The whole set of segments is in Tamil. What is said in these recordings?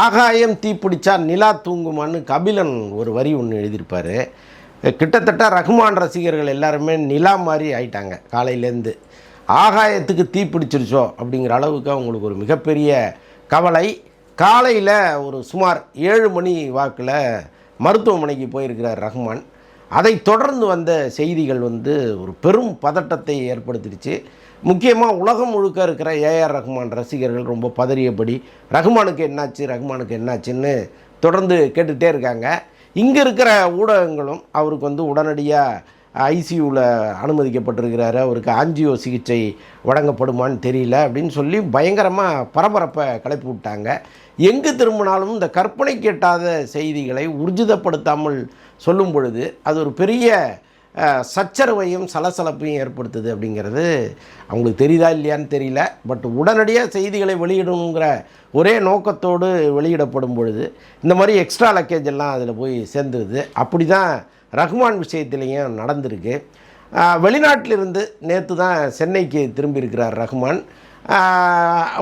ஆகாயம் தீப்பிடிச்சா நிலா தூங்குமான்னு கபிலன் ஒரு வரி ஒன்று எழுதியிருப்பார். கிட்டத்தட்ட ரகுமான் ரசிகர்கள் எல்லாருமே நிலா மாதிரி ஆயிட்டாங்க காலையிலேருந்து. ஆகாயத்துக்கு தீப்பிடிச்சிருச்சோ அப்படிங்கிற அளவுக்கு அவங்களுக்கு ஒரு மிகப்பெரிய கவலை. காலையில் ஒரு சுமார் ஏழு மணி வாக்கில் மருத்துவமனைக்கு போயிருக்கிறார் ரஹ்மான். அதை தொடர்ந்து வந்த செய்திகள் வந்து ஒரு பெரும் பதட்டத்தை ஏற்படுத்திடுச்சு. முக்கியமாக உலகம் முழுக்க இருக்கிற ஏஆர் ரஹ்மான் ரசிகர்கள் ரொம்ப பதறியபடி ரஹ்மானுக்கு என்னாச்சு ரஹ்மானுக்கு என்னாச்சுன்னு தொடர்ந்து கேட்டுகிட்டே இருக்காங்க. இங்கே இருக்கிற ஊடகங்களும் அவருக்கு வந்து உடனடியாக ஐசியூவில் அனுமதிக்கப்பட்டிருக்கிறாரு. அவருக்கு ஆஞ்சியோ சிகிச்சை வழங்கப்படுமான்னு தெரியல அப்படின்னு சொல்லி பயங்கரமாக பரபரப்பை கிளப்பி விட்டாங்க. எங்கு திரும்பினாலும் இந்த கற்பனை கேட்டாத செய்திகளை ஊர்ஜிதப்படுத்தாமல் சொல்லும் பொழுது அது ஒரு பெரிய சச்சரவையும் சலசலப்பையும் ஏற்படுத்துது அப்படிங்கிறது அவங்களுக்கு தெரியுதா இல்லையான்னு தெரியல. பட் உடனடியாக செய்திகளை வெளியிடணுங்கிற ஒரே நோக்கத்தோடு வெளியிடப்படும் பொழுது இந்த மாதிரி எக்ஸ்ட்ரா லக்கேஜ் எல்லாம் அதில் போய் சேர்ந்துருது. அப்படி தான் ரஹ்மான் விஷயத்துலேயும் நடந்திருக்கு. வெளிநாட்டிலிருந்து நேற்று தான் சென்னைக்கு திரும்பியிருக்கிறார் ரஹ்மான்.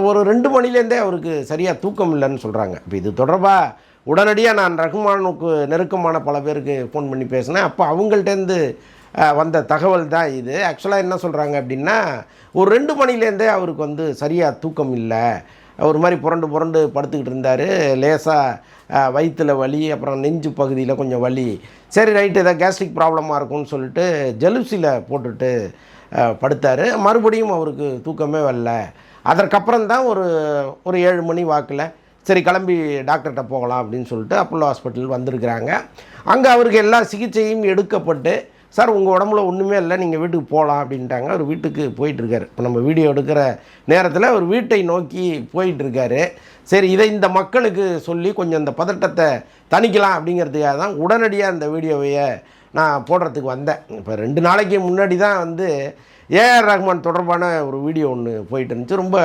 ஒரு ரெண்டு மணிலேருந்தே அவருக்கு சரியாக தூக்கம் இல்லைன்னு சொல்கிறாங்க இப்போ இது தொடர்பாக உடனடியாக நான் ரஹ்மானுக்கு நெருக்கமான பல பேருக்கு ஃபோன் பண்ணி பேசினேன். அப்போ அவங்கள்ட்டேருந்து வந்த தகவல் தான் இது. ஆக்சுவலாக என்ன சொல்கிறாங்க அப்படின்னா ஒரு ரெண்டு மணிலேருந்தே அவருக்கு வந்து சரியாக தூக்கம் இல்லை. ஒரு மாதிரி புரண்டு புரண்டு படுத்துக்கிட்டு இருந்தார். லேசாக வயிற்றில் வலி அப்புறம் நெஞ்சு பகுதியில் கொஞ்சம் வலி. சரி ரைட்டு ஏதாவது கேஸ்ட்ரிக் ப்ராப்ளமாக இருக்கும்னு சொல்லிட்டு ஜெலுசியில் போட்டுட்டு படுத்தார். மறுபடியும் அவருக்கு தூக்கமே வரல. அதற்கப்புறம் தான் ஒரு ஒரு ஏழு மணி வாக்கில் சரி கிளம்பி டாக்டர்கிட்ட போகலாம் அப்படின்னு சொல்லிட்டு அப்போலோ ஹாஸ்பிட்டல் வந்திருக்கிறாங்க. அங்கே அவருக்கு எல்லா சிகிச்சையும் எடுக்கப்பட்டு சார் உங்கள் உடம்புல ஒன்றுமே இல்லை நீங்கள் வீட்டுக்கு போகலாம் அப்படின்ட்டாங்க. அவர் வீட்டுக்கு போயிட்டுருக்காரு இப்போ நம்ம வீடியோ எடுக்கிற நேரத்தில் அவர் வீட்டை நோக்கி போயிட்டுருக்காரு சரி இதை இந்த மக்களுக்கு சொல்லி கொஞ்சம் இந்த பதட்டத்தை தணிக்கலாம் அப்படிங்கிறதுக்காக தான் உடனடியாக இந்த வீடியோவையை நான் போடுறதுக்கு வந்தேன். இப்போ ரெண்டு நாளைக்கு முன்னாடி தான் வந்து ஏஆர் ரஹ்மான் தொடர்பான ஒரு வீடியோ ஒன்று போயிட்டு இருந்துச்சு. ரொம்ப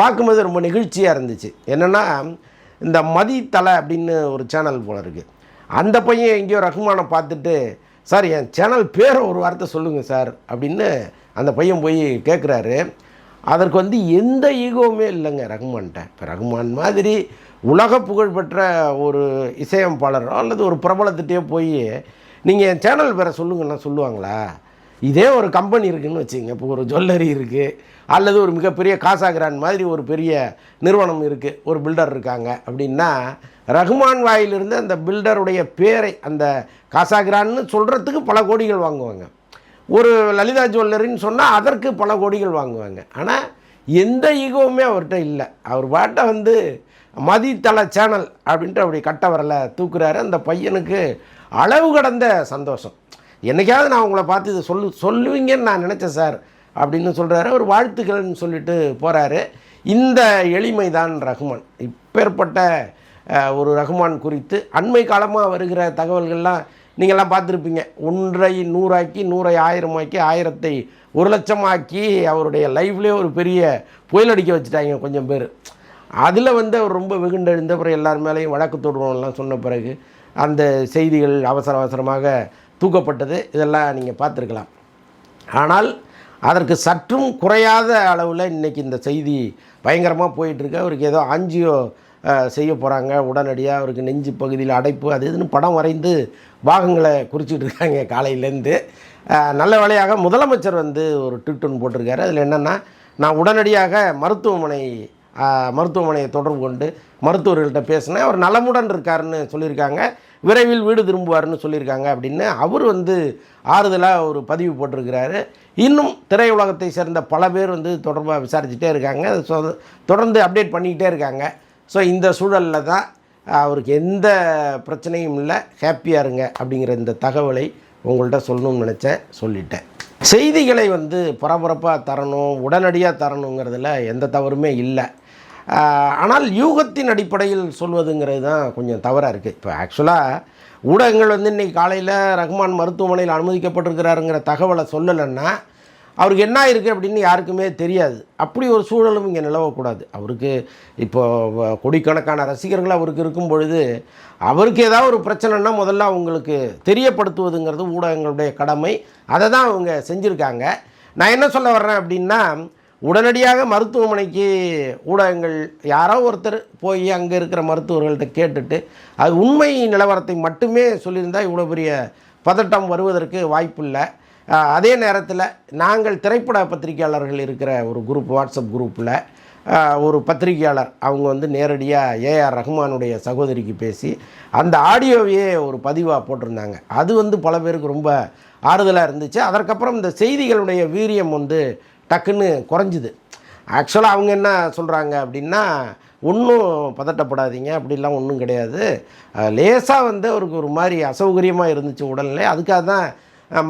பார்க்கும்போது ரொம்ப நெகிழ்ச்சியாக இருந்துச்சு. என்னென்னா இந்த மதித்தலை அப்படின்னு ஒரு சேனல் போல இருக்குது அந்த பையன் எங்கேயோ ரஹ்மானை பார்த்துட்டு சார் என் சேனல் பேரை ஒரு வார்த்தை சொல்லுங்கள் சார் அப்படின்னு அந்த பையன் போய் கேட்குறாரு அதற்கு வந்து எந்த ஈகோவுமே இல்லைங்க ரஹ்மான்கிட்ட. இப்போ ரஹ்மான் மாதிரி உலக புகழ்பெற்ற ஒரு இசையமைப்பாளரோ அல்லது ஒரு பிரபலத்திட்டே போய் நீங்கள் என் சேனல் பேரை சொல்லுங்கன்னா சொல்லுவாங்களா? இதே ஒரு கம்பெனி இருக்குதுன்னு வச்சுங்க இப்போ ஒரு ஜுவல்லரி இருக்குது அல்லது ஒரு மிகப்பெரிய காசாகிரான் மாதிரி ஒரு பெரிய நிறுவனம் இருக்குது ஒரு பில்டர் இருக்காங்க. அப்படின்னா ரஹ்மான் வாயிலிருந்து அந்த பில்டருடைய பேரை அந்த காசாகிரான்னு சொல்கிறதுக்கு பல கோடிகள் வாங்குவாங்க. ஒரு லலிதா ஜுவல்லரின்னு சொன்னால் அதற்கு பல கோடிகள் வாங்குவாங்க. ஆனால் எந்த ஈகோவுமே அவர்கிட்ட இல்லை. அவர் பாட்டை வந்து மதித்தள சேனல் அப்படின்ட்டு அப்படி கட்ட வரல தூக்குறாரு. அந்த பையனுக்கு அளவு கடந்த சந்தோஷம். என்னைக்காவது நான் உங்களை பார்த்து இதை சொல்லு சொல்லுவீங்கன்னு நான் நினச்சேன் சார். அப்படின்னு சொல்கிறாரு ஒரு வாழ்த்துக்கள்னு சொல்லிட்டு போகிறாரு இந்த எளிமை தான் ரகுமான். இப்பேற்பட்ட ஒரு ரகுமான் குறித்து அண்மை காலமாக வருகிற தகவல்கள்லாம் நீங்கள்லாம் பார்த்துருப்பீங்க. ஒன்றை நூறாக்கி நூறை ஆயிரமாக்கி ஆயிரத்தை ஒரு லட்சமாக்கி அவருடைய லைஃப்லேயே ஒரு பெரிய புயல் அடிக்க வச்சுட்டாங்க கொஞ்சம் பேர். அதில் வந்து அவர் ரொம்ப வெகுண்டெழுந்த பிறகு எல்லார் மேலேயும் வழக்கு தொடுவோம்லாம் சொன்ன பிறகு அந்த செய்திகள் அவசர அவசரமாக தூக்கப்பட்டது. இதெல்லாம் நீங்கள் பார்த்துருக்கலாம். ஆனால் அதற்கு சற்றும் குறையாத அளவில் இன்றைக்கி இந்த செய்தி பயங்கரமாக போயிட்டுருக்கு. அவருக்கு ஏதோ ஆஞ்சியோ செய்ய போகிறாங்க உடனடியாக அவருக்கு நெஞ்சு பகுதியில் அடைப்பு அது இதுன்னு படம் வரைந்து பாகங்களை குறிச்சிட்டு இருக்காங்க காலையிலேருந்து நல்ல வேலையாக முதலமைச்சர் வந்து ஒரு ட்விட் ஒன்று போட்டிருக்காரு. அதில் என்னென்னா நான் உடனடியாக மருத்துவமனை மருத்துவமனையை தொடர்பு கொண்டு மருத்துவர்கள்ட்ட பேசினேன். அவர் நலமுடன் இருக்காருன்னு சொல்லியிருக்காங்க. விரைவில் வீடு திரும்புவார்னு சொல்லியிருக்காங்க அப்படின்னு அவர் வந்து ஆறுதலாக ஒரு பதிவு போட்டிருக்கிறாரு. இன்னும் திரையுலகத்தை சேர்ந்த பல பேர் வந்து தொடர்பாக விசாரிச்சுட்டே இருக்காங்க. ஸோ தொடர்ந்து அப்டேட் பண்ணிக்கிட்டே இருக்காங்க. ஸோ இந்த சூழலில் தான் அவருக்கு எந்த பிரச்சனையும் இல்லை. ஹாப்பியாக இருங்க அப்படிங்கிற இந்த தகவலை உங்கள்கிட்ட சொல்லணும்னு நினச்சேன். சொல்லிட்டேன். செய்திகளை வந்து பரபரப்பாக தரணும் உடனடியாக தரணுங்கிறதுல எந்த தவறுமே இல்லை. ஆனால் யூகத்தின் அடிப்படையில் சொல்வதுங்கிறது தான் கொஞ்சம் தவறாக இருக்குது இப்போ ஆக்சுவலாக ஊடகங்கள் வந்து இன்றைக்கி காலையில் ரஹ்மான் மருத்துவமனையில் அனுமதிக்கப்பட்டிருக்கிறாருங்கிற தகவலை சொல்லலைன்னா அவருக்கு என்ன இருக்குது அப்படின்னு யாருக்குமே தெரியாது. அப்படி ஒரு சூழலும் இங்கே நிலவக்கூடாது. அவருக்கு இப்போது கோடிக்கணக்கான ரசிகர்கள் அவருக்கு இருக்கும் பொழுது அவருக்கு ஏதாவது ஒரு பிரச்சனைனா முதல்ல அவங்களுக்கு தெரியப்படுத்துவதுங்கிறது ஊடகங்களுடைய கடமை. அதை தான் அவங்க செஞ்சுருக்காங்க. நான் என்ன சொல்ல வர்றேன் அப்படின்னா உடனடியாக மருத்துவமனைக்கு ஊடகங்கள் யாரோ ஒருத்தர் போய் அங்கே இருக்கிற மருத்துவர்கள்ட்ட கேட்டுட்டு அது உண்மை நிலவரத்தை மட்டுமே சொல்லியிருந்தால் இவ்வளோ பெரிய பதட்டம் வருவதற்கு வாய்ப்பில்லை. அதே நேரத்தில் நாங்கள் திரைப்பட பத்திரிகையாளர்கள் இருக்கிற ஒரு குரூப் வாட்ஸ்அப் குரூப்பில் ஒரு பத்திரிகையாளர் அவங்க வந்து நேரடியாக ஏஆர் ரஹ்மானுடைய சகோதரிக்கு பேசி அந்த ஆடியோவையே ஒரு பதிவாக போட்டிருந்தாங்க. அது வந்து பல பேருக்கு ரொம்ப ஆறுதலாக இருந்துச்சு. அதற்கப்புறம் இந்த செய்திகளுடைய வீரியம் வந்து டக்குன்னு குறைஞ்சிது. ஆக்சுவலாக அவங்க என்ன சொல்கிறாங்க அப்படின்னா ஒன்றும் பதட்டப்படாதீங்க அப்படிலாம் ஒன்றும் கிடையாது. லேசாக வந்து அவருக்கு ஒரு மாதிரி அசௌகரியமாக இருந்துச்சு உடல்நிலை. அதுக்காக தான்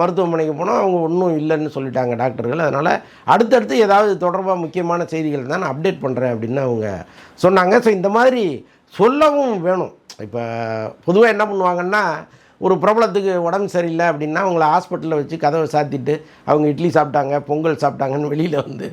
மருத்துவமனைக்கு போனால் அவங்க ஒன்றும் இல்லைன்னு சொல்லிட்டாங்க டாக்டர்கள். அதனால் அடுத்தடுத்து ஏதாவது தொடர்பாக முக்கியமான செய்திகள் தான் நான் அப்டேட் பண்ணுறேன் அப்படின்னு அவங்க சொன்னாங்க. ஸோ இந்த மாதிரி சொல்லவும் வேணும். இப்போ பொதுவாக என்ன பண்ணுவாங்கன்னா ஒரு பிரபலத்துக்கு உடம்பு சரியில்லை அப்படின்னா அவங்கள ஹாஸ்பிட்டலில் வச்சு கதவை சாத்திட்டு அவங்க இட்லி சாப்பிட்டாங்க பொங்கல் சாப்பிட்டாங்கன்னு வெளியில் வந்து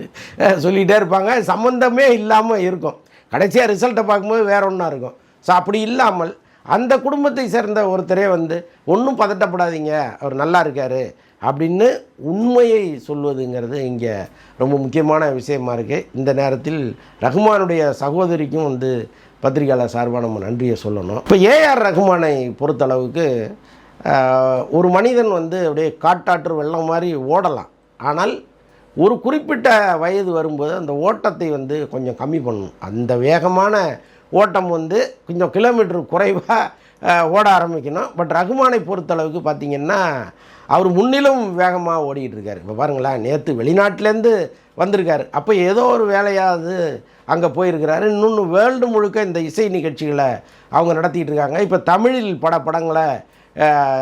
சொல்லிகிட்டே இருப்பாங்க. சம்மந்தமே இல்லாமல் இருக்கும். கடைசியாக ரிசல்ட்டை பார்க்கும்போது வேற ஒன்றா இருக்கும். ஸோ அப்படி இல்லாமல் அந்த குடும்பத்தை சேர்ந்த ஒருத்தரே வந்து ஒன்றும் பதட்டப்படாதீங்க அவர் நல்லா இருக்கார் அப்படின்னு உண்மையை சொல்வதுங்கிறது இங்கே ரொம்ப முக்கியமான விஷயமா இருக்குது இந்த நேரத்தில் ரகுமானுடைய சகோதரிக்கும் வந்து பத்திரிகையாளர் சார்பாக நம்ம நன்றியை சொல்லணும். இப்போ ஏஆர் ரகுமானை பொறுத்தளவுக்கு ஒரு மனிதன் வந்து அப்படியே காட்டாற்று வெள்ளம் மாதிரி ஓடலாம். ஆனால் ஒரு குறிப்பிட்ட வயது வரும்போது அந்த ஓட்டத்தை வந்து கொஞ்சம் கம்மி பண்ணணும். அந்த வேகமான ஓட்டம் வந்து கொஞ்சம் கிலோமீட்டர் குறைவாக ஓட ஆரம்பிக்கணும். பட் ரகுமானை பொறுத்தளவுக்கு பார்த்தீங்கன்னா அவர் முன்னிலும் வேகமாக ஓடிக்கிட்டு இருக்கார். இப்போ பாருங்களேன் நேற்று வெளிநாட்டிலேருந்து வந்திருக்காரு. அப்போ ஏதோ ஒரு வேலையாவது அங்கே போயிருக்கிறாரு. இன்னொன்று வேர்ல்டு முழுக்க இந்த இசை நிகழ்ச்சிகளை அவங்க நடத்திட்டு இருக்காங்க. இப்போ தமிழில் பட படங்களை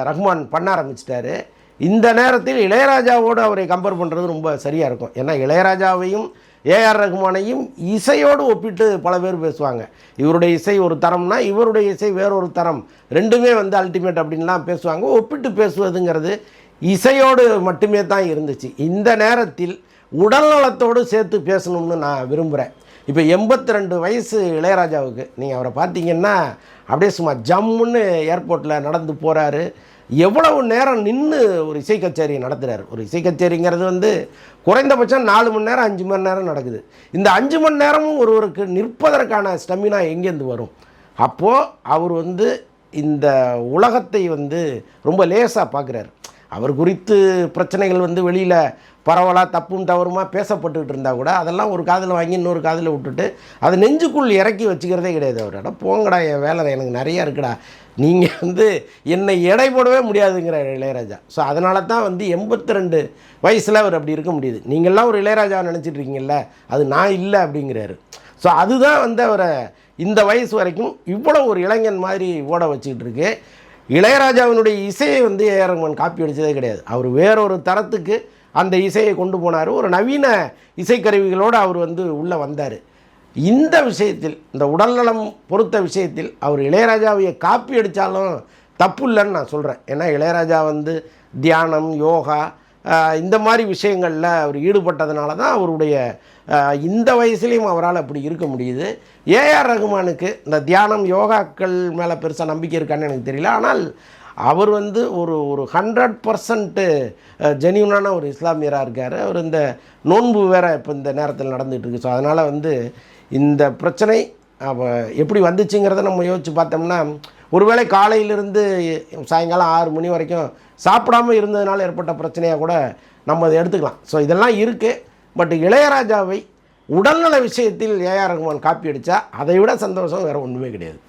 ரஹ்மான் பண்ண ஆரம்பிச்சிட்டாரு. இந்த நேரத்தில் இளையராஜாவோடு அவரை கம்பேர் பண்ணுறது ரொம்ப சரியாக இருக்கும். ஏன்னா இளையராஜாவையும் ஏஆர் ரகுமானையும் இசையோடு ஒப்பிட்டு பல பேர் பேசுவாங்க. இவருடைய இசை ஒரு தரம்னா இவருடைய இசை வேறொரு தரம். ரெண்டுமே வந்து அல்டிமேட் அப்படின்லாம் பேசுவாங்க. ஒப்பிட்டு பேசுவதுங்கிறது இசையோடு மட்டுமே தான் இருந்துச்சு. இந்த நேரத்தில் உடல்நலத்தோடு சேர்த்து பேசணும்னு நான் விரும்புகிறேன் இப்போ எண்பத்தி ரெண்டு வயசு இளையராஜாவுக்கு நீங்கள் அவரை பார்த்தீங்கன்னா அப்படியே சும்மா ஜம்முன்னு ஏர்போர்ட்டில் நடந்து போகிறாரு எவ்வளவு நேரம் நின்று ஒரு இசை கச்சேரி நடத்துகிறார் ஒரு இசை கச்சேரிங்கிறது வந்து குறைந்தபட்சம் நாலு மணி நேரம் அஞ்சு மணி நேரம் நடக்குது. இந்த அஞ்சு மணி நேரமும் ஒருவருக்கு நிற்பதற்கான ஸ்டெமினா எங்கேருந்து வரும்? அப்போது அவர் வந்து இந்த உலகத்தை வந்து ரொம்ப லேசாக பார்க்குறாரு. அவர் குறித்து பிரச்சனைகள் வந்து வெளியில் பரவலாக தப்பும் தவறுமா பேசப்பட்டுக்கிட்டு இருந்தால் கூட அதெல்லாம் ஒரு காதில் வாங்கி இன்னொரு காதில் விட்டுட்டு அதை நெஞ்சுக்குள் இறக்கி வச்சுக்கிறதே கிடையாது அவர். போங்கடா என் வேலை எனக்கு நிறையா இருக்குடா. நீங்கள் வந்து என்னை எடை போடவே முடியாதுங்கிற இளையராஜா. ஸோ அதனால தான் வந்து எண்பத்தி ரெண்டு வயசில் அவர் அப்படி இருக்க முடியுது. நீங்கள்லாம் ஒரு இளையராஜாவை நினச்சிட்டு இருக்கீங்கல்ல அது நான் இல்லை அப்படிங்கிறாரு. ஸோ அதுதான் வந்து அவரை இந்த வயசு வரைக்கும் இவ்வளோ ஒரு இளைஞன் மாதிரி ஓட வச்சுக்கிட்டு இருக்கு. இளையராஜாவினுடைய இசையை வந்து ஏஆர் ரஹ்மான் காப்பி அடித்ததே கிடையாது. அவர் வேறொரு தரத்துக்கு அந்த இசையை கொண்டு போனார். ஒரு நவீன இசைக்கருவிகளோடு அவர் வந்து உள்ளே வந்தார். இந்த விஷயத்தில் இந்த உடல்நலம் பொறுத்த விஷயத்தில் அவர் இளையராஜாவையை காப்பி அடித்தாலும் தப்பு இல்லைன்னு நான் சொல்கிறேன் ஏன்னா இளையராஜா வந்து தியானம் யோகா இந்த மாதிரி விஷயங்களில் அவர் ஈடுபட்டதுனால தான் அவருடைய இந்த வயசுலேயும் அவரால் அப்படி இருக்க முடியுது. ஏஆர் ரகுமானுக்கு இந்த தியானம் யோகாக்கள் மேலே பெருசாக நம்பிக்கை இருக்கான்னு எனக்கு தெரியல. ஆனால் அவர் வந்து ஒரு ஒரு ஹண்ட்ரட் பர்சன்ட்டு ஜெனியூனான ஒரு இஸ்லாமியராக இருக்கார். அவர் இந்த நோன்பு வேற இப்போ இந்த நேரத்தில் நடந்துகிட்டு இருக்கு. ஸோ அதனால் வந்து இந்த பிரச்சனை அவ எப்படி வந்துச்சுங்கிறத நம்ம யோசித்து பார்த்தோம்னா ஒருவேளை காலையிலிருந்து சாயங்காலம் ஆறு மணி வரைக்கும் சாப்பிடாம இருந்ததுனால ஏற்பட்ட பிரச்சனையாக கூட நம்ம அதை எடுத்துக்கலாம். ஸோ இதெல்லாம் இருக்குது பட் இளையராஜாவை உடல்நல விஷயத்தில் ஏஆர் ரகுமான் காப்பி அடித்தா அதை விட சந்தோஷம் வேறு ஒன்றுமே கிடையாது.